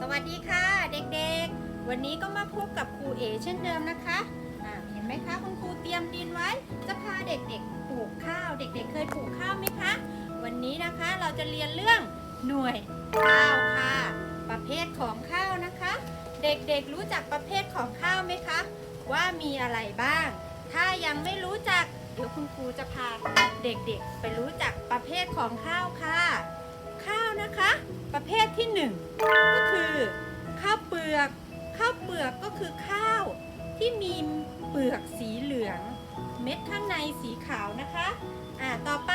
สวัสดีค่ะเด็กๆ วันนี้ก็มาพบกับครูเอเช่นเดิมนะคะอ่าเห็นไหมคะคุณครูเตรียมดินไว้ จะพาเด็กๆปลูกข้าว เด็กๆ เคยปลูกข้าวไหมคะ วันนี้นะคะเราจะเรียนเรื่องหน่วยข้าวค่ะ ประเภทของข้าวนะคะ เด็กๆรู้จักประเภทของข้าวไหมคะ ว่ามีอะไรบ้าง ถ้ายังไม่รู้จักเดี๋ยวคุณครูจะพาเด็กๆ ไปรู้จักประเภทของข้าวค่ะ ข้าวนะคะ ประเภทที่หนึ่งก็ค ลือก ข้าวเปลือกก็คือข้าวที่มีเปลือกสีเหลือง เม็ดข้างในสีขาวนะคะอ่าต่อไป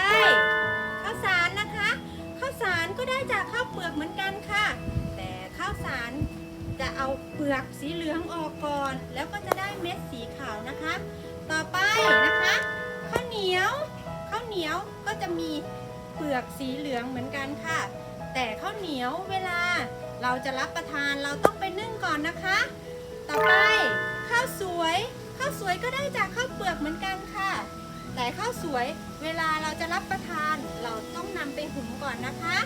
ข้าวสารนะคะข้าวสารก็ได้จากข้าวเปลือกเหมือนกันค่ะ แต่ข้าวสารจะเอาเปลือกสีเหลืองออกก่อน แล้วก็จะได้เม็ดสีขาวนะคะ ต่อไปนะคะข้าวเหนียวข้าวเหนียวก็จะมีเปลือกสีเหลืองเหมือนกันค่ะ แต่ข้าวเหนียวเวลา เราจะรับประทานเราต้องไปนึ่งก่อนนะคะ ต่อไปข้าวสวยข้าวสวยก็ได้จากข้าวเปลือกเหมือนกันค่ะ แต่ข้าวสวยเวลาเราจะรับประทานเราต้องนำไปหุงก่อนนะคะ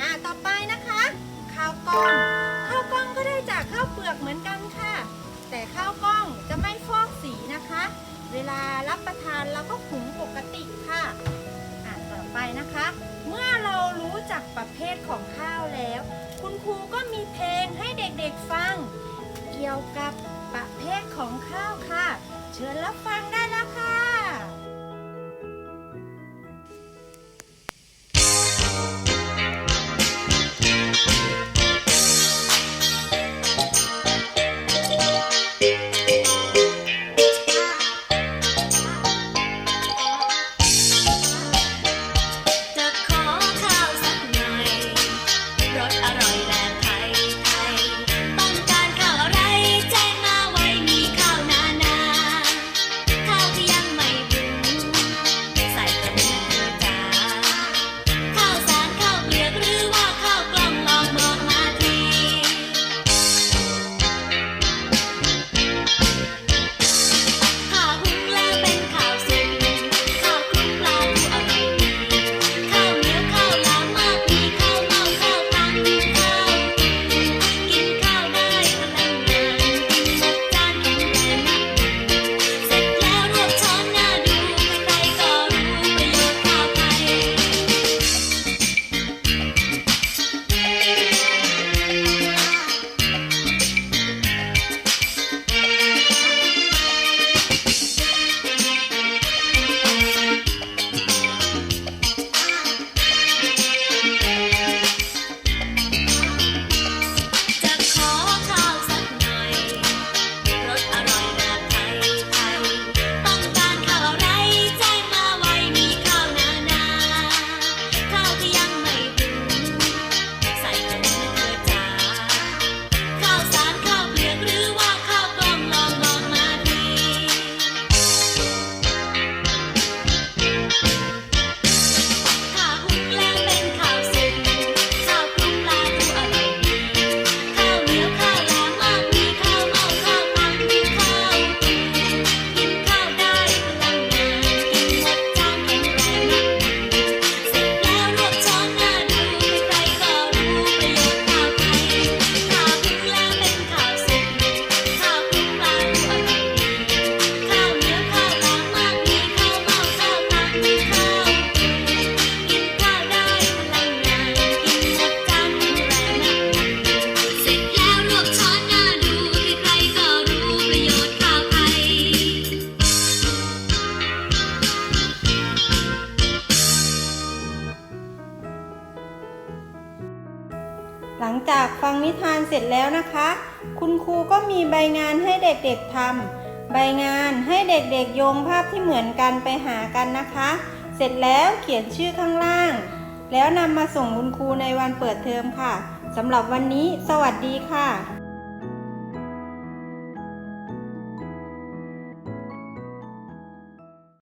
อ่าต่อไปนะคะข้าวกล้องข้าวกล้องก็ได้จากข้าวเปลือกเหมือนกันค่ะ แต่ข้าวกล้องจะไม่ฟอกสีนะคะ เวลารับประทานเราก็หุงปกติค่ะอ่าต่อไปนะคะ เมื่อเรารู้จักประเภทของ ครูก็มีเพลงให้เด็กๆฟัง เกี่ยวกับประเภทของข้าวค่ะ เชิญรับฟังได้แล้วค่ะ หลังจากฟังนิทานเสร็จแล้วนะคะ คุณครูก็มีใบงานให้เด็กๆทำใบงานให้เด็กๆโยงภาพที่เหมือนกันไปหากันนะคะ เสร็จแล้วเขียนชื่อข้างล่าง แล้วนำมาส่งคุณครูในวันเปิดเทอมค่ะสำหรับวันนี้ สวัสดีค่ะ